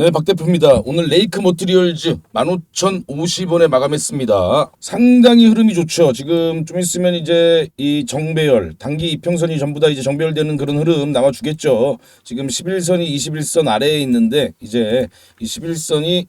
네, 박 대표입니다. 오늘 레이크 머티리얼즈 15,050원에 마감했습니다. 상당히 흐름이 좋죠. 지금 좀 있으면 이제 이 정배열, 단기 이평선이 전부 다 이제 정배열되는 그런 흐름 나와주겠죠. 지금 11선이 21선 아래에 있는데 이제 이 11선이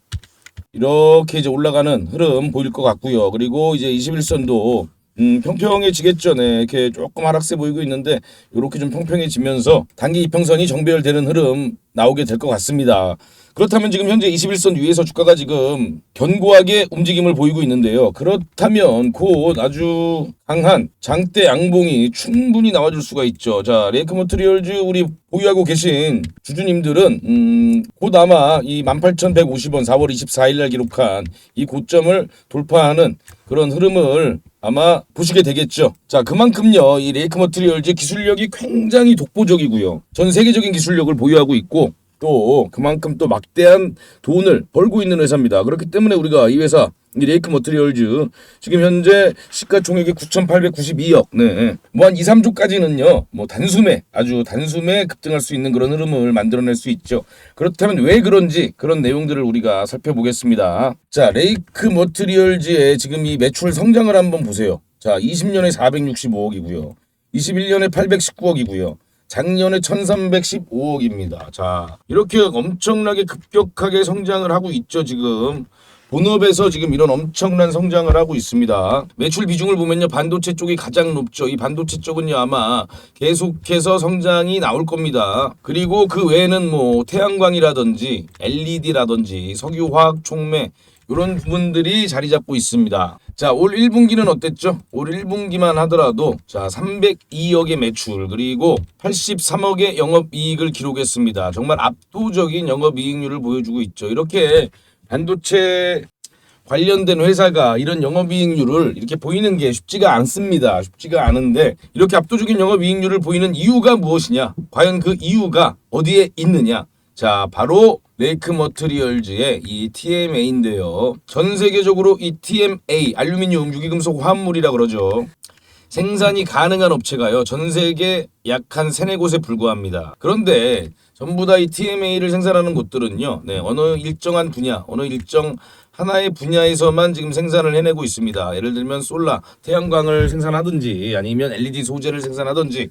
이렇게 이제 올라가는 흐름 보일 것 같고요. 그리고 이제 21선도 음, 평평해지겠죠. 네. 이렇게 조금 하락세 보이고 있는데 이렇게 좀 평평해지면서 단기 이평선이 정배열되는 흐름 나오게 될 것 같습니다. 그렇다면 지금 현재 21선 위에서 주가가 지금 견고하게 움직임을 보이고 있는데요. 그렇다면 곧 아주 강한 장대 양봉이 충분히 나와줄 수가 있죠. 자, 레이크 모트리얼즈 우리 보유하고 계신 주주님들은 음, 곧 아마 이 18,150원 4월 24일 날 기록한 이 고점을 돌파하는 그런 흐름을 아마 보시게 되겠죠. 자, 그만큼요. 이 레이크 머트리얼즈 기술력이 굉장히 독보적이고요. 전 세계적인 기술력을 보유하고 있고 또 그만큼 또 막대한 돈을 벌고 있는 회사입니다. 그렇기 때문에 우리가 이 회사 이 레이크 머트리얼즈 지금 현재 시가총액이 9,892억. 네. 뭐 한 2, 3조까지는요. 뭐 단숨에 아주 단숨에 급등할 수 있는 그런 흐름을 만들어낼 수 있죠. 그렇다면 왜 그런지 그런 내용들을 우리가 살펴보겠습니다. 자, 레이크 머트리얼즈의 지금 이 매출 성장을 한번 보세요. 자, 20년에 465억이고요. 21년에 819억이고요. 작년에 1315억입니다. 자, 이렇게 엄청나게 급격하게 성장을 하고 있죠, 지금. 본업에서 지금 이런 엄청난 성장을 하고 있습니다. 매출 비중을 보면요. 반도체 쪽이 가장 높죠. 이 반도체 쪽은요. 아마 계속해서 성장이 나올 겁니다. 그리고 그 외에는 뭐 태양광이라든지 LED라든지 석유화학 촉매 이런 부분들이 자리 잡고 있습니다. 자, 올 1분기는 어땠죠? 올 1분기만 하더라도 자, 302억의 매출 그리고 83억의 영업 이익을 기록했습니다. 정말 압도적인 영업 이익률을 보여주고 있죠. 이렇게 반도체 관련된 회사가 이런 영업이익률을 이렇게 보이는 게 쉽지가 않습니다. 쉽지가 않은데 이렇게 압도적인 영업이익률을 보이는 이유가 무엇이냐? 과연 그 이유가 어디에 있느냐? 자, 바로 레이크 머트리얼즈의 이 TMA인데요. 전 세계적으로 이 TMA, 알루미늄, 유기금속 화합물이라 그러죠. 생산이 가능한 업체가요. 전 세계 약 한 세네 곳에 불과합니다. 그런데 전부 다 이 TMA를 생산하는 곳들은요. 네, 어느 일정한 분야, 어느 일정 하나의 분야에서만 지금 생산을 해내고 있습니다. 예를 들면 솔라, 태양광을 생산하든지 아니면 LED 소재를 생산하든지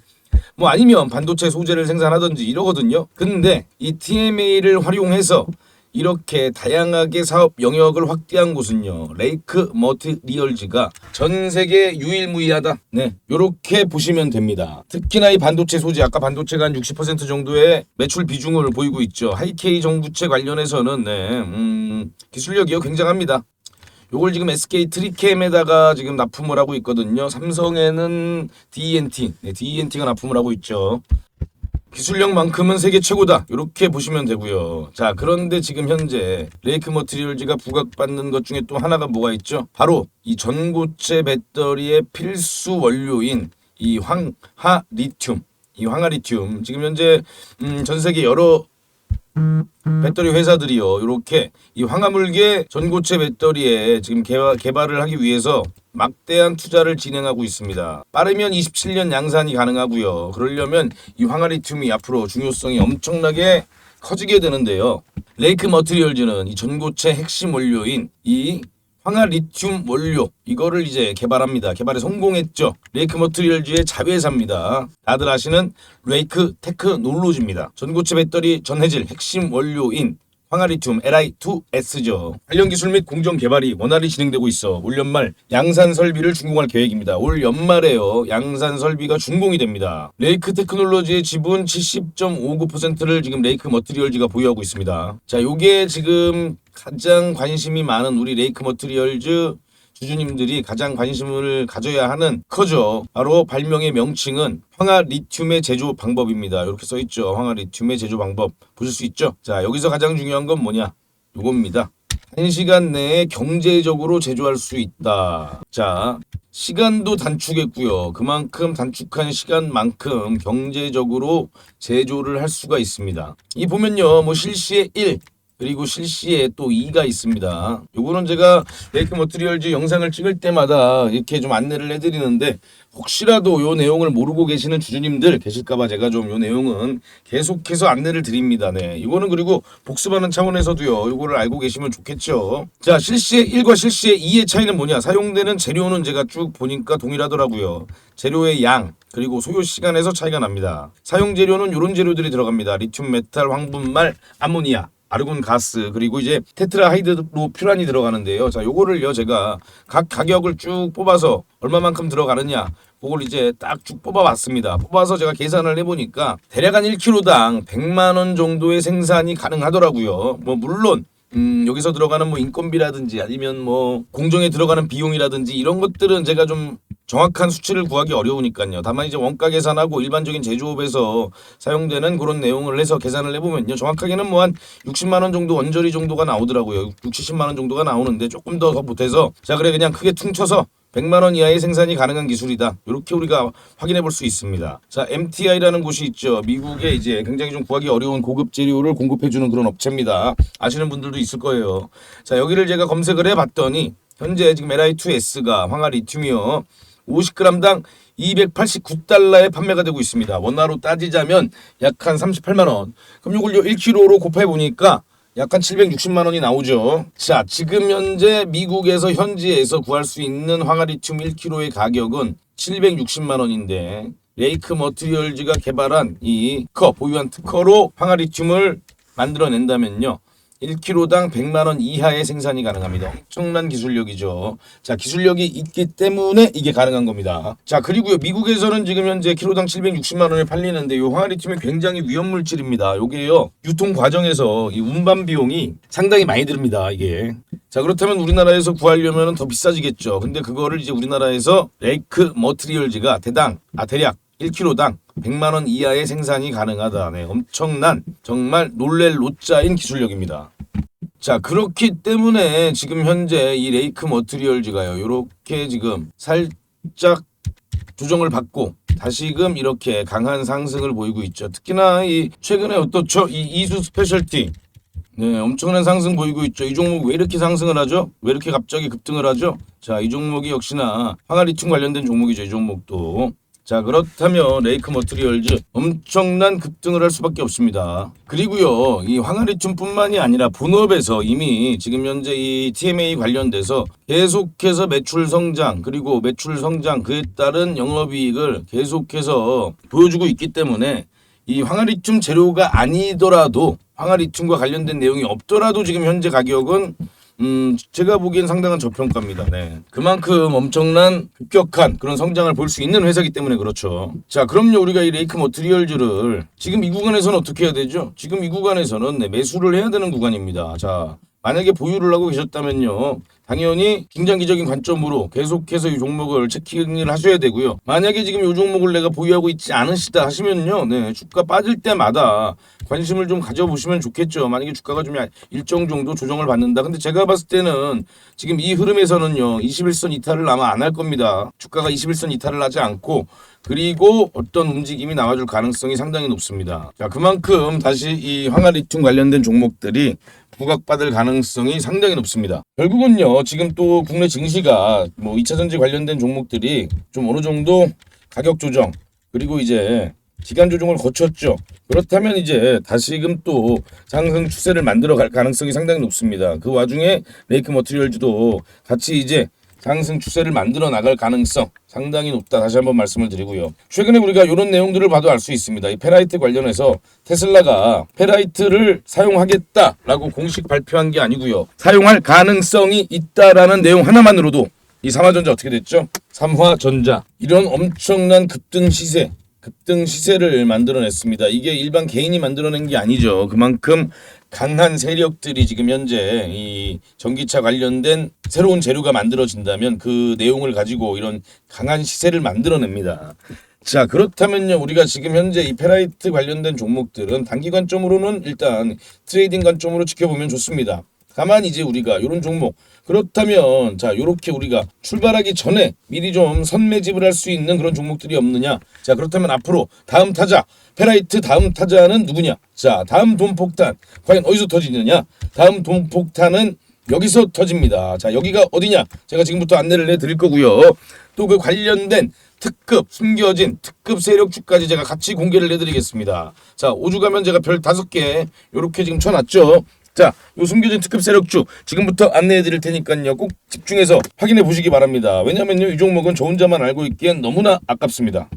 뭐 아니면 반도체 소재를 생산하든지 이러거든요. 근데 이 TMA를 활용해서 이렇게 다양하게 사업 영역을 확대한 곳은요. 레이크 머트리얼즈가 전 세계 유일무이하다. 네. 요렇게 보시면 됩니다. 특히나 이 반도체 소재 아까 반도체가 한 60% 정도의 매출 비중을 보이고 있죠. 하이케이 정부체 관련해서는 네. 음, 기술력이요 굉장합니다. 요걸 지금 SK 트리캠에다가 지금 납품을 하고 있거든요. 삼성에는 DNT, 네, DNT가 납품을 하고 있죠. 기술력만큼은 세계 최고다. 이렇게 보시면 되고요. 자, 그런데 지금 현재 레이크 머티리얼즈가 부각받는 것 중에 또 하나가 뭐가 있죠? 바로 이 전고체 배터리의 필수 원료인 이 황하 리튬. 이 황하 리튬. 지금 현재 음, 전 세계 여러 배터리 회사들이요. 이렇게 이 황화물계 전고체 배터리에 지금 개발, 개발을 하기 위해서 막대한 투자를 진행하고 있습니다. 빠르면 27년 양산이 가능하고요. 그러려면 이 황화리튬이 앞으로 중요성이 엄청나게 커지게 되는데요. 레이크 머티리얼즈는 이 전고체 핵심 원료인 이 황화 리튬 원료 이거를 이제 개발합니다. 개발에 성공했죠. 레이크 머트리얼즈의 자회사입니다. 다들 아시는 레이크 테크놀로지입니다. 전고체 배터리 전해질 핵심 원료인 황화리튬 Li2S죠. 관련 기술 및 공정 개발이 원활히 진행되고 있어 올 연말 양산 설비를 준공할 계획입니다. 올 연말에요. 양산 설비가 준공이 됩니다. 레이크 테크놀로지의 지분 70.59%를 지금 레이크 머트리얼즈가 보유하고 있습니다. 자, 요게 지금 가장 관심이 많은 우리 레이크 머트리얼즈 주주님들이 가장 관심을 가져야 하는 커죠. 바로 발명의 명칭은 황화 리튬의 제조 방법입니다. 이렇게 써 있죠. 황화 리튬의 제조 방법 보실 수 있죠. 자, 여기서 가장 중요한 건 뭐냐? 요겁니다. 한 시간 내에 경제적으로 제조할 수 있다. 자, 시간도 단축했고요. 그만큼 단축한 시간만큼 경제적으로 제조를 할 수가 있습니다. 이 보면요, 뭐 실시에 1, 그리고 실시에 또 2가 있습니다. 요거는 제가 레이크 머트리얼즈 영상을 찍을 때마다 이렇게 좀 안내를 해드리는데 혹시라도 요 내용을 모르고 계시는 주주님들 계실까봐 제가 좀 요 내용은 계속해서 안내를 드립니다. 네. 이거는 그리고 복습하는 차원에서도요. 요거를 알고 계시면 좋겠죠. 자, 실시의 1과 실시의 2의 차이는 뭐냐? 사용되는 재료는 제가 쭉 보니까 동일하더라고요. 재료의 양, 그리고 소요 시간에서 차이가 납니다. 사용 재료는 이런 재료들이 들어갑니다. 리튬 메탈, 황분말, 아모니아. 아르곤 가스 그리고 이제 테트라하이드로퓨란이 들어가는데요. 자, 요거를요 제가 각 가격을 쭉 뽑아서 얼마만큼 들어가느냐 그걸 이제 딱 쭉 뽑아봤습니다. 뽑아서 제가 계산을 해보니까 대략 한 1kg당 100만 원 정도의 생산이 가능하더라고요. 뭐 물론 음, 여기서 들어가는 뭐 인건비라든지 아니면 뭐 공정에 들어가는 비용이라든지 이런 것들은 제가 좀 정확한 수치를 구하기 어려우니까요. 다만 이제 원가 계산하고 일반적인 제조업에서 사용되는 그런 내용을 해서 계산을 해보면요. 정확하게는 뭐 한 60만 원 정도 원저리 정도가 나오더라고요. 6, 70만 원 정도가 나오는데 조금 더더 못해서 자 그래 그냥 크게 퉁쳐서 100만 원 이하의 생산이 가능한 기술이다. 이렇게 우리가 확인해 볼 수 있습니다. 자, MTI라는 곳이 있죠. 미국에 이제 굉장히 좀 구하기 어려운 고급 재료를 공급해 주는 그런 업체입니다. 아시는 분들도 있을 거예요. 자, 여기를 제가 검색을 해 봤더니 현재 지금 LI2S가 황화 리튬이요. 50g당 289달러에 판매가 되고 있습니다. 원화로 따지자면 약 한 38만 원. 그럼 이걸 1kg로 곱해 보니까 약간 760만 원이 나오죠. 자, 지금 현재 미국에서 현지에서 구할 수 있는 황화리튬 1kg의 가격은 760만 원인데 레이크 머티리얼즈가 개발한 이 특허 보유한 특허로 황화리튬을 만들어낸다면요. 1kg당 100만 원 이하의 생산이 가능합니다. 엄청난 기술력이죠. 자, 기술력이 있기 때문에 이게 가능한 겁니다. 자, 그리고요. 미국에서는 지금 현재 키로당 760만 원에 팔리는데 요 황화리튬이 굉장히 위험 물질입니다. 요게요. 유통 과정에서 이 운반 비용이 상당히 많이 듭니다. 이게. 자, 그렇다면 우리나라에서 구하려면 더 비싸지겠죠. 근데 그거를 이제 우리나라에서 레이크 머트리얼즈가 대당 아 대략 1kg당 100만 원 이하의 생산이 가능하다. 네, 엄청난 정말 놀랄 로짜인 기술력입니다. 자, 그렇기 때문에 지금 현재 이 레이크 머트리얼즈가요. 이렇게 지금 살짝 조정을 받고 다시금 이렇게 강한 상승을 보이고 있죠. 특히나 이 최근에 어떻죠? 이 이수 스페셜티 네, 엄청난 상승 보이고 있죠. 이 종목 왜 이렇게 상승을 하죠? 왜 이렇게 갑자기 급등을 하죠? 자, 이 종목이 역시나 황화리튬 관련된 종목이죠. 이 종목도. 자 그렇다면 레이크 머트리얼즈 엄청난 급등을 할 수밖에 없습니다. 그리고요 이 황화리튬뿐만이 아니라 본업에서 이미 지금 현재 이 TMA 관련돼서 계속해서 매출 성장 그리고 매출 성장 그에 따른 영업이익을 계속해서 보여주고 있기 때문에 이 황화리튬 재료가 아니더라도 황화리튬과 관련된 내용이 없더라도 지금 현재 가격은 음, 제가 보기엔 상당한 저평가입니다. 네. 그만큼 엄청난 급격한 그런 성장을 볼 수 있는 회사이기 때문에 그렇죠. 자, 그럼요. 우리가 이 레이크 머트리얼즈를 지금 이 구간에서는 어떻게 해야 되죠? 지금 이 구간에서는 네, 매수를 해야 되는 구간입니다. 자, 만약에 보유를 하고 계셨다면요. 당연히 긴장기적인 관점으로 계속해서 이 종목을 체킹을 하셔야 되고요. 만약에 지금 이 종목을 내가 보유하고 있지 않으시다 하시면요. 네, 주가 빠질 때마다 관심을 좀 가져보시면 좋겠죠. 만약에 주가가 좀 일정 정도 조정을 받는다. 근데 제가 봤을 때는 지금 이 흐름에서는요. 21선 이탈을 아마 안 할 겁니다. 주가가 21선 이탈을 하지 않고 그리고 어떤 움직임이 나와줄 가능성이 상당히 높습니다. 자, 그만큼 다시 이 황화리튬 관련된 종목들이 부각받을 가능성이 상당히 높습니다. 결국은요, 지금 또 국내 증시가 뭐 2차 전지 관련된 종목들이 좀 어느 정도 가격 조정 그리고 이제 기간 조정을 거쳤죠. 그렇다면 이제 다시금 또 상승 추세를 만들어 갈 가능성이 상당히 높습니다. 그 와중에 레이크 머티리얼즈도 같이 이제 상승 추세를 만들어 나갈 가능성 상당히 높다. 다시 한번 말씀을 드리고요. 최근에 우리가 이런 내용들을 봐도 알 수 있습니다. 이 페라이트 관련해서 테슬라가 페라이트를 사용하겠다라고 공식 발표한 게 아니고요. 사용할 가능성이 있다라는 내용 하나만으로도 이 삼화전자 어떻게 됐죠? 삼화전자 이런 엄청난 급등 시세 급등 시세를 만들어냈습니다. 이게 일반 개인이 만들어낸 게 아니죠. 그만큼 강한 세력들이 지금 현재 이 전기차 관련된 새로운 재료가 만들어진다면 그 내용을 가지고 이런 강한 시세를 만들어냅니다. 자 그렇다면요 우리가 지금 현재 이 페라이트 관련된 종목들은 단기 관점으로는 일단 트레이딩 관점으로 지켜보면 좋습니다. 다만 이제 우리가 이런 종목. 그렇다면 자 요렇게 우리가 출발하기 전에 미리 좀 선매집을 할 수 있는 그런 종목들이 없느냐? 자 그렇다면 앞으로 다음 타자 페라이트 다음 타자는 누구냐? 자 다음 돈폭탄 과연 어디서 터지느냐? 다음 돈폭탄은 여기서 터집니다. 자 여기가 어디냐? 제가 지금부터 안내를 해드릴 거고요. 또 그 관련된 특급 숨겨진 특급 세력주까지 제가 같이 공개를 해드리겠습니다. 자 오죽하면 제가 별 다섯 개 요렇게 지금 쳐놨죠 자, 요 숨겨진 특급 세력주 지금부터 안내해 드릴 테니까요. 꼭 집중해서 확인해 보시기 바랍니다. 왜냐면요. 이 종목은 저 혼자만 알고 있기엔 너무나 아깝습니다.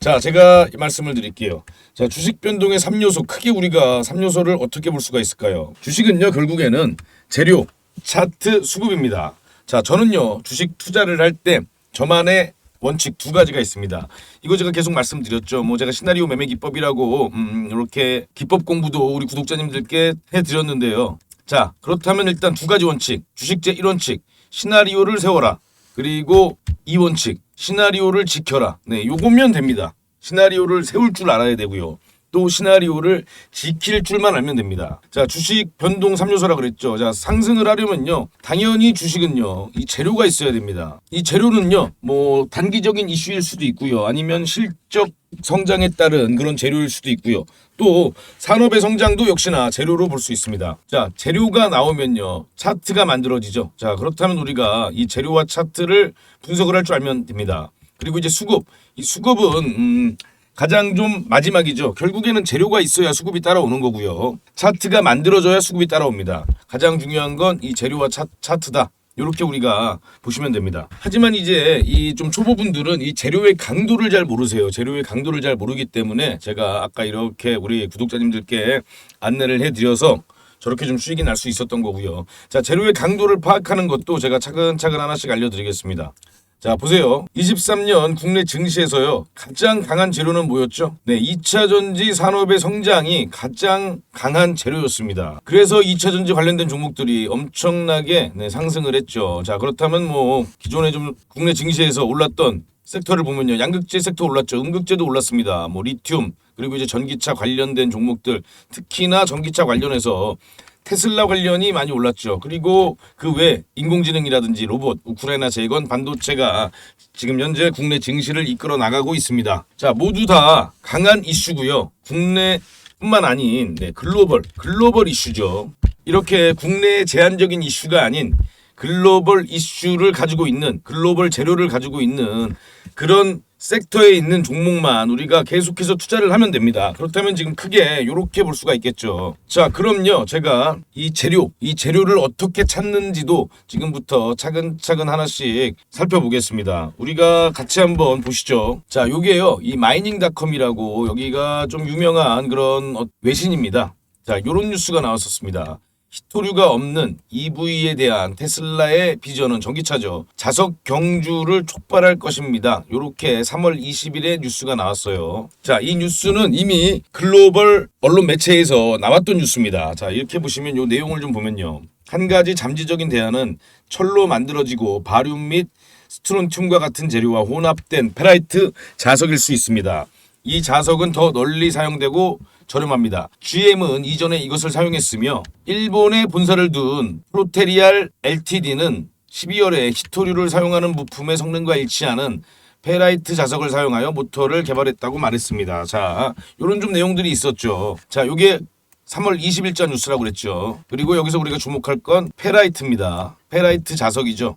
자, 제가 이 말씀을 드릴게요. 자, 주식 변동의 3요소 크게 우리가 3요소를 어떻게 볼 수가 있을까요? 주식은요, 결국에는 재료, 차트, 수급입니다. 자, 저는요, 주식 투자를 할 때 저만의 원칙 두 가지가 있습니다. 이거 제가 계속 말씀드렸죠. 뭐 제가 시나리오 매매 기법이라고 음, 이렇게 기법 공부도 우리 구독자님들께 해드렸는데요. 자 그렇다면 일단 두 가지 원칙 주식제 1원칙 시나리오를 세워라 그리고 2원칙 시나리오를 지켜라 네 요거면 됩니다. 시나리오를 세울 줄 알아야 되고요. 또 시나리오를 지킬 줄만 알면 됩니다. 자, 주식 변동 3요소라 그랬죠. 자, 상승을 하려면요. 당연히 주식은요. 이 재료가 있어야 됩니다. 이 재료는요. 뭐 단기적인 이슈일 수도 있고요. 아니면 실적 성장에 따른 그런 재료일 수도 있고요. 또 산업의 성장도 역시나 재료로 볼 수 있습니다. 자, 재료가 나오면요. 차트가 만들어지죠. 자, 그렇다면 우리가 이 재료와 차트를 분석을 할 줄 알면 됩니다. 그리고 이제 수급. 이 수급은 음 가장 좀 마지막이죠. 결국에는 재료가 있어야 수급이 따라오는 거고요. 차트가 만들어져야 수급이 따라옵니다. 가장 중요한 건 이 재료와 차, 차트다. 이렇게 우리가 보시면 됩니다. 하지만 이제 이 좀 초보분들은 이 재료의 강도를 잘 모르세요. 재료의 강도를 잘 모르기 때문에 제가 아까 이렇게 우리 구독자님들께 안내를 해드려서 저렇게 좀 수익이 날 수 있었던 거고요. 자, 재료의 강도를 파악하는 것도 제가 차근차근 하나씩 알려드리겠습니다. 자, 보세요. 23년 국내 증시에서요. 가장 강한 재료는 뭐였죠? 네, 2차 전지 산업의 성장이 가장 강한 재료였습니다. 그래서 2차 전지 관련된 종목들이 엄청나게 네, 상승을 했죠. 자, 그렇다면 뭐 기존에 좀 국내 증시에서 올랐던 섹터를 보면요. 양극재 섹터 올랐죠. 음극재도 올랐습니다. 뭐 리튬 그리고 이제 전기차 관련된 종목들 특히나 전기차 관련해서 테슬라 관련이 많이 올랐죠. 그리고 그 외 인공지능이라든지 로봇, 우크라이나 재건, 반도체가 지금 현재 국내 증시를 이끌어 나가고 있습니다. 자, 모두 다 강한 이슈고요. 국내뿐만 아닌 네, 글로벌, 글로벌 이슈죠. 이렇게 국내의 제한적인 이슈가 아닌 글로벌 이슈를 가지고 있는 글로벌 재료를 가지고 있는 그런 섹터에 있는 종목만 우리가 계속해서 투자를 하면 됩니다. 그렇다면 지금 크게 이렇게 볼 수가 있겠죠. 자, 그럼요. 제가 이 재료, 이 재료를 어떻게 찾는지도 지금부터 차근차근 하나씩 살펴보겠습니다. 우리가 같이 한번 보시죠. 자, 요게요. 이 마이닝닷컴이라고 여기가 좀 유명한 그런 어- 외신입니다. 자, 요런 뉴스가 나왔었습니다. 히토류가 없는 EV에 대한 테슬라의 비전은 전기차죠. 자석 경주를 촉발할 것입니다. 이렇게 3월 20일에 뉴스가 나왔어요. 자, 이 뉴스는 이미 글로벌 언론 매체에서 나왔던 뉴스입니다. 자, 이렇게 보시면 이 내용을 좀 보면요. 한 가지 잠재적인 대안은 철로 만들어지고 바륨 및 스트론튬과 같은 재료와 혼합된 페라이트 자석일 수 있습니다. 이 자석은 더 널리 사용되고 저렴합니다. GM은 이전에 이것을 사용했으며 일본에 본사를 둔 프로테리알 LTD는 12월에 히토류를 사용하는 부품의 성능과 일치하는 페라이트 자석을 사용하여 모터를 개발했다고 말했습니다. 자, 요런 좀 내용들이 있었죠. 자, 요게 3월 20일자 뉴스라고 그랬죠. 그리고 여기서 우리가 주목할 건 페라이트입니다. 페라이트 자석이죠.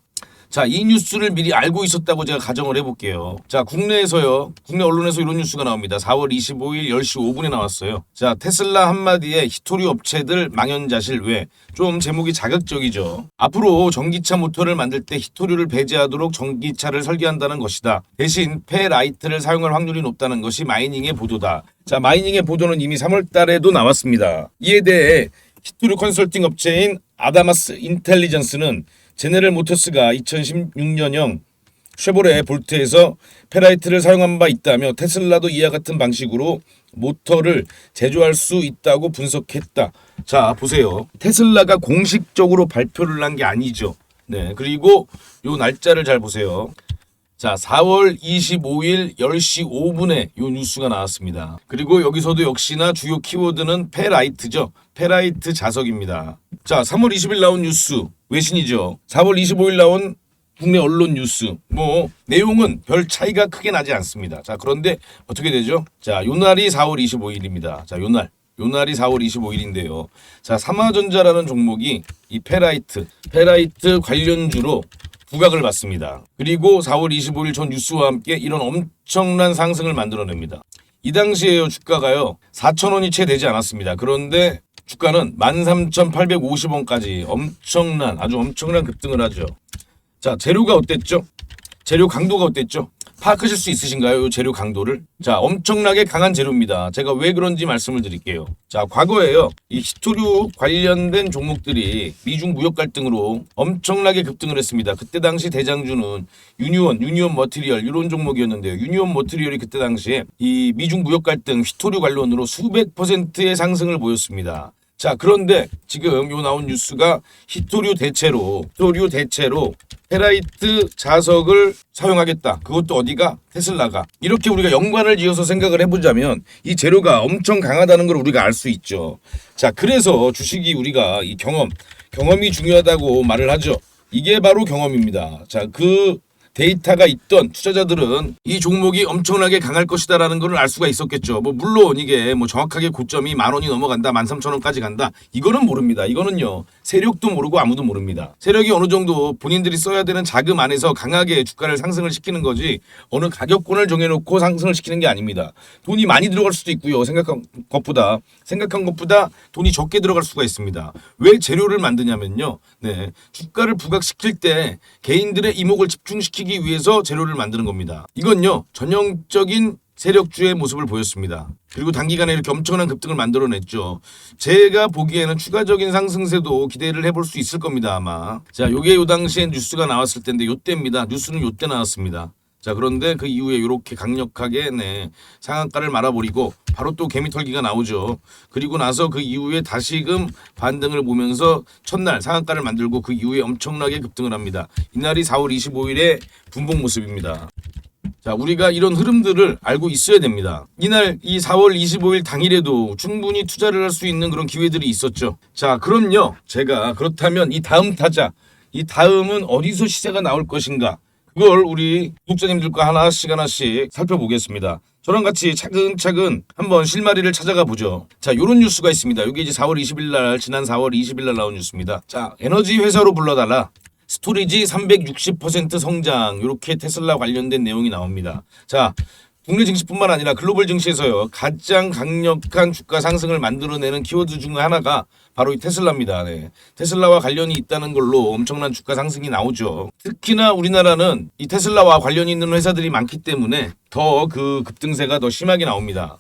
자, 이 뉴스를 미리 알고 있었다고 제가 가정을 해볼게요. 자, 국내에서요. 국내 언론에서 이런 뉴스가 나옵니다. 4월 25일 10시 5분에 나왔어요. 자, 테슬라 한마디에 히토리 업체들 망연자실 외. 좀 제목이 자극적이죠. 앞으로 전기차 모터를 만들 때 히토류를 배제하도록 전기차를 설계한다는 것이다. 대신 페라이트를 사용할 확률이 높다는 것이 마이닝의 보도다. 자, 마이닝의 보도는 이미 3월 달에도 나왔습니다. 이에 대해 히토류 컨설팅 업체인 아다마스 인텔리전스는 제네럴 모터스가 2016년형 쉐보레 볼트에서 페라이트를 사용한 바 있다며 테슬라도 이와 같은 방식으로 모터를 제조할 수 있다고 분석했다. 자, 보세요. 테슬라가 공식적으로 발표를 한 게 아니죠. 네. 그리고 요 날짜를 잘 보세요. 자, 4월 25일 10시 5분에 요 뉴스가 나왔습니다. 그리고 여기서도 역시나 주요 키워드는 페라이트죠. 페라이트 자석입니다. 자, 3월 20일 나온 뉴스 외신이죠. 4월 25일 나온 국내 언론 뉴스 뭐 내용은 별 차이가 크게 나지 않습니다. 자, 그런데 어떻게 되죠? 자, 요 날이 4월 25일입니다. 자, 요 날. 요 날이 4월 25일인데요. 자, 삼화전자라는 종목이 이 페라이트, 페라이트 관련주로 부각을 받습니다. 그리고 4월 25일 전 뉴스와 함께 이런 엄청난 상승을 만들어냅니다. 이 당시에요 주가가요 4천 원이 채 되지 않았습니다. 그런데 주가는 13,850원까지 엄청난 아주 엄청난 급등을 하죠. 자 재료가 어땠죠? 재료 강도가 어땠죠? 파악하실 수 있으신가요? 이 재료 강도를? 자, 엄청나게 강한 재료입니다. 제가 왜 그런지 말씀을 드릴게요. 자, 과거에요. 이 히토류 관련된 종목들이 미중 무역 갈등으로 엄청나게 급등을 했습니다. 그때 당시 대장주는 유니온, 유니온 머티리얼 이런 종목이었는데요. 유니온 머티리얼이 그때 당시에 이 미중 무역 갈등 히토류 관련으로 수백 퍼센트의 상승을 보였습니다. 자, 그런데 지금 요 나온 뉴스가 히토류 대체로, 히토류 대체로 페라이트 자석을 사용하겠다. 그것도 어디가? 테슬라가. 이렇게 우리가 연관을 지어서 생각을 해보자면 이 재료가 엄청 강하다는 걸 우리가 알 수 있죠. 자, 그래서 주식이 우리가 이 경험, 경험이 중요하다고 말을 하죠. 이게 바로 경험입니다. 자, 그 데이터가 있던 투자자들은 이 종목이 엄청나게 강할 것이다라는 걸 알 수가 있었겠죠. 뭐 물론 이게 뭐 정확하게 고점이 만 원이 넘어간다, 만 삼천 원까지 간다. 이거는 모릅니다. 이거는요 세력도 모르고 아무도 모릅니다. 세력이 어느 정도 본인들이 써야 되는 자금 안에서 강하게 주가를 상승을 시키는 거지 어느 가격권을 정해놓고 상승을 시키는 게 아닙니다. 돈이 많이 들어갈 수도 있고요. 생각한 것보다 생각한 것보다 돈이 적게 들어갈 수가 있습니다. 왜 재료를 만드냐면요. 네 주가를 부각시킬 때 개인들의 이목을 집중시키 기 위해서 재료를 만드는 겁니다. 이건요 전형적인 세력주의 모습을 보였습니다. 그리고 단기간에 이렇게 엄청난 급등을 만들어냈죠. 제가 보기에는 추가적인 상승세도 기대를 해볼 수 있을 겁니다 아마. 자, 요게 요 당시에 뉴스가 나왔을 텐데 요때입니다. 뉴스는 요때 나왔습니다. 자 그런데 그 이후에 이렇게 강력하게 네 상한가를 말아버리고 바로 또 개미털기가 나오죠. 그리고 나서 그 이후에 다시금 반등을 보면서 첫날 상한가를 만들고 그 이후에 엄청나게 급등을 합니다. 이날이 4월 25일의 분봉 모습입니다. 자, 우리가 이런 흐름들을 알고 있어야 됩니다. 이날 이 4월 25일 당일에도 충분히 투자를 할 수 있는 그런 기회들이 있었죠. 자, 그럼요. 제가 그렇다면 이 다음 타자, 이 다음은 어디서 시세가 나올 것인가? 그걸 우리 구독자님들과 하나씩 하나씩 살펴보겠습니다. 저랑 같이 차근차근 한번 실마리를 찾아가 보죠. 자, 요런 뉴스가 있습니다. 이게 이제 4월 20일 날, 지난 4월 20일 날 나온 뉴스입니다. 자, 에너지 회사로 불러달라. 스토리지 360% 성장 이렇게 테슬라 관련된 내용이 나옵니다. 자, 국내 증시뿐만 아니라 글로벌 증시에서요 가장 강력한 주가 상승을 만들어내는 키워드 중 하나가 바로 이 테슬라입니다. 네. 테슬라와 관련이 있다는 걸로 엄청난 주가 상승이 나오죠. 특히나 우리나라는 이 테슬라와 관련이 있는 회사들이 많기 때문에 더 그 급등세가 더 심하게 나옵니다.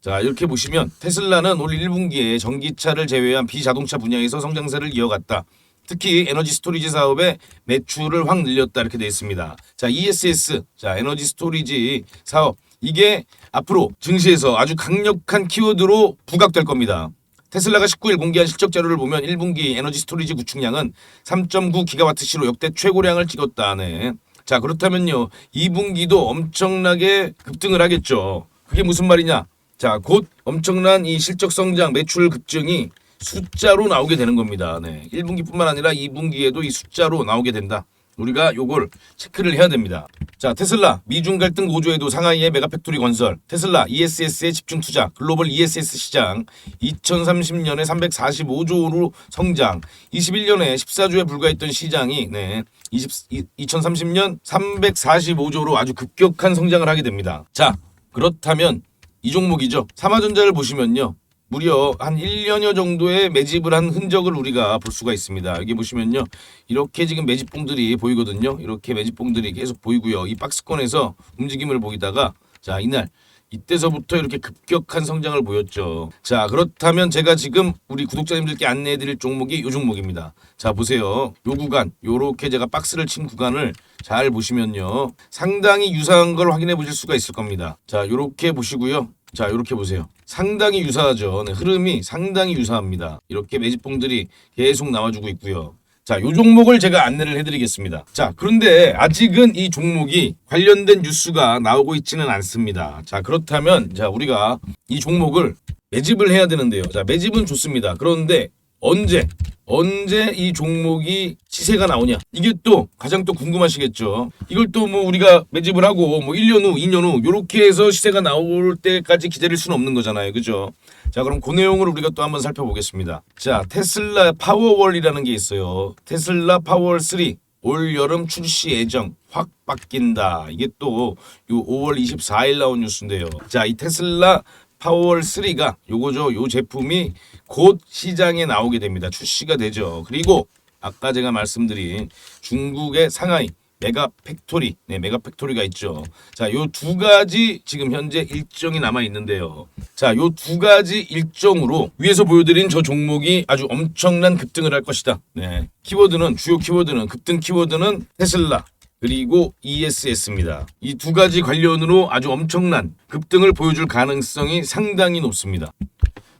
자 이렇게 보시면 테슬라는 올 1분기에 전기차를 제외한 비자동차 분야에서 성장세를 이어갔다. 특히 에너지 스토리지 사업의 매출을 확 늘렸다 이렇게 되어 있습니다. 자 ESS 자 에너지 스토리지 사업 이게 앞으로 증시에서 아주 강력한 키워드로 부각될 겁니다. 테슬라가 19일 공개한 실적 자료를 보면 1분기 에너지 스토리지 구축량은 3.9 기가와트시로 역대 최고량을 찍었다. 네. 자 그렇다면요 2분기도 엄청나게 급등을 하겠죠. 그게 무슨 말이냐? 자 곧 엄청난 이 실적 성장 매출 급증이 숫자로 나오게 되는 겁니다. 네. 1분기뿐만 아니라 2분기에도 이 숫자로 나오게 된다. 우리가 요걸 체크를 해야 됩니다. 자, 테슬라 미중 갈등 고조에도 상하이의 메가팩토리 건설, 테슬라 ESS에 집중 투자, 글로벌 ESS 시장 2030년에 345조로 성장, 21년에 14조에 불과했던 시장이 네, 20, 2030년 345조로 아주 급격한 성장을 하게 됩니다. 자, 그렇다면 이 종목이죠. 삼화전자를 보시면요. 무려 한 1년여 정도의 매집을 한 흔적을 우리가 볼 수가 있습니다. 여기 보시면요. 이렇게 지금 매집봉들이 보이거든요. 이렇게 매집봉들이 계속 보이고요. 이 박스권에서 움직임을 보이다가 자, 이날 이때서부터 이렇게 급격한 성장을 보였죠. 자, 그렇다면 제가 지금 우리 구독자님들께 안내해 드릴 종목이 이 종목입니다. 자, 보세요. 요 구간, 요렇게 제가 박스를 친 구간을 잘 보시면요. 상당히 유사한 걸 확인해 보실 수가 있을 겁니다. 자, 요렇게 보시고요. 자, 이렇게 보세요. 상당히 유사하죠. 네, 흐름이 상당히 유사합니다. 이렇게 매집봉들이 계속 나와주고 있고요. 자, 요 종목을 제가 안내를 해드리겠습니다. 자, 그런데 아직은 이 종목이 관련된 뉴스가 나오고 있지는 않습니다. 자, 그렇다면 자 우리가 이 종목을 매집을 해야 되는데요. 자, 매집은 좋습니다. 그런데 언제 언제 이 종목이 시세가 나오냐? 이게 또 가장 또 궁금하시겠죠. 이걸 또 뭐 우리가 매집을 하고 뭐 1년 후 2년 후 요렇게 해서 시세가 나올 때까지 기다릴 수는 없는 거잖아요. 그죠? 자 그럼 그 내용을 우리가 또 한번 살펴보겠습니다. 자 테슬라 파워월이라는 게 있어요. 테슬라 파워월 3 올 여름 출시 예정 확 바뀐다. 이게 또 요 5월 24일 나온 뉴스인데요. 자, 이 테슬라 파워월 3가 요거죠. 요 제품이 곧 시장에 나오게 됩니다. 출시가 되죠. 그리고 아까 제가 말씀드린 중국의 상하이 메가 팩토리, 네, 메가 팩토리가 있죠. 자, 요 두 가지 지금 현재 일정이 남아 있는데요. 자, 요 두 가지 일정으로 위에서 보여드린 저 종목이 아주 엄청난 급등을 할 것이다. 네, 키워드는 주요 키워드는 급등 키워드는 테슬라, 그리고 ESS입니다. 이 두 가지 관련으로 아주 엄청난 급등을 보여줄 가능성이 상당히 높습니다.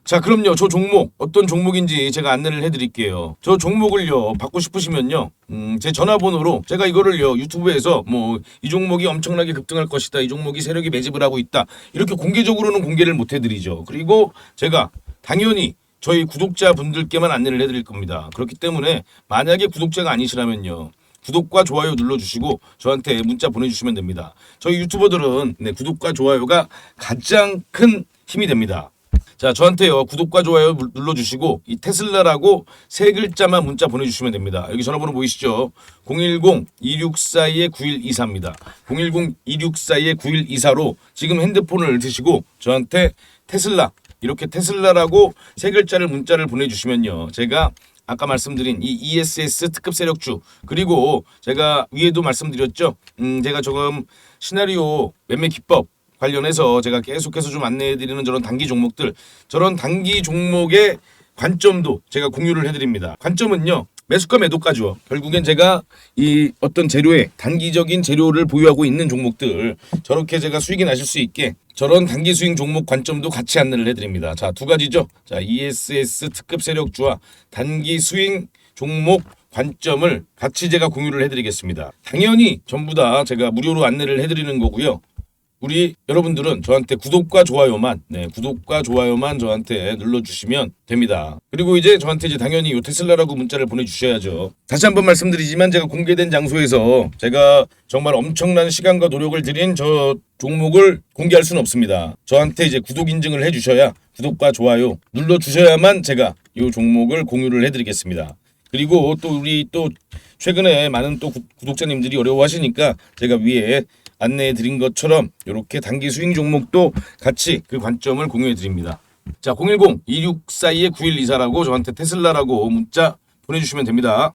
자, 그럼요. 저 종목 어떤 종목인지 제가 안내를 해드릴게요. 저 종목을요 받고 싶으시면요, 음, 제 전화번호로 제가 이거를요 유튜브에서 뭐 이 종목이 엄청나게 급등할 것이다, 이 종목이 세력이 매집을 하고 있다 이렇게 공개적으로는 공개를 못 해드리죠. 그리고 제가 당연히 저희 구독자분들께만 안내를 해드릴 겁니다. 그렇기 때문에 만약에 구독자가 아니시라면요. 구독과 좋아요 눌러주시고 저한테 문자 보내주시면 됩니다. 저희 유튜버들은 네, 구독과 좋아요가 가장 큰 힘이 됩니다. 자, 저한테요 구독과 좋아요 물- 눌러주시고 이 테슬라라고 세 글자만 문자 보내주시면 됩니다. 여기 전화번호 보이시죠? 010-2642-9124입니다. 010-2642-9124로 지금 핸드폰을 드시고 저한테 테슬라 이렇게 테슬라라고 세 글자를 문자를 보내주시면요. 제가 아까 말씀드린 이 ESS 특급 세력주 그리고 제가 위에도 말씀드렸죠. 음, 제가 조금 시나리오 매매 기법 관련해서 제가 계속해서 좀 안내해드리는 저런 단기 종목들 저런 단기 종목의 관점도 제가 공유를 해드립니다. 관점은요. 매수가 매도까지요. 결국엔 제가 이 어떤 재료에 단기적인 재료를 보유하고 있는 종목들 저렇게 제가 수익이 나실 수 있게 저런 단기 수익 종목 관점도 같이 안내를 해드립니다. 자, 두 가지죠. 자, ESS 특급 세력주와 단기 수익 종목 관점을 같이 제가 공유를 해드리겠습니다. 당연히 전부 다 제가 무료로 안내를 해드리는 거고요. 우리 여러분들은 저한테 구독과 좋아요만 네 구독과 좋아요만 저한테 눌러주시면 됩니다. 그리고 이제 저한테 이제 당연히 요 테슬라라고 문자를 보내주셔야죠. 다시 한번 말씀드리지만 제가 공개된 장소에서 제가 정말 엄청난 시간과 노력을 들인 저 종목을 공개할 수는 없습니다. 저한테 이제 구독 인증을 해주셔야 구독과 좋아요 눌러주셔야만 제가 요 종목을 공유를 해드리겠습니다. 그리고 또 우리 또 최근에 많은 또 구- 구독자님들이 어려워하시니까 제가 위에 안내해 드린 것처럼 이렇게 단기 수익 종목도 같이 그 관점을 공유해 드립니다. 자, 010-2642-9124라고 저한테 테슬라라고 문자 보내주시면 됩니다.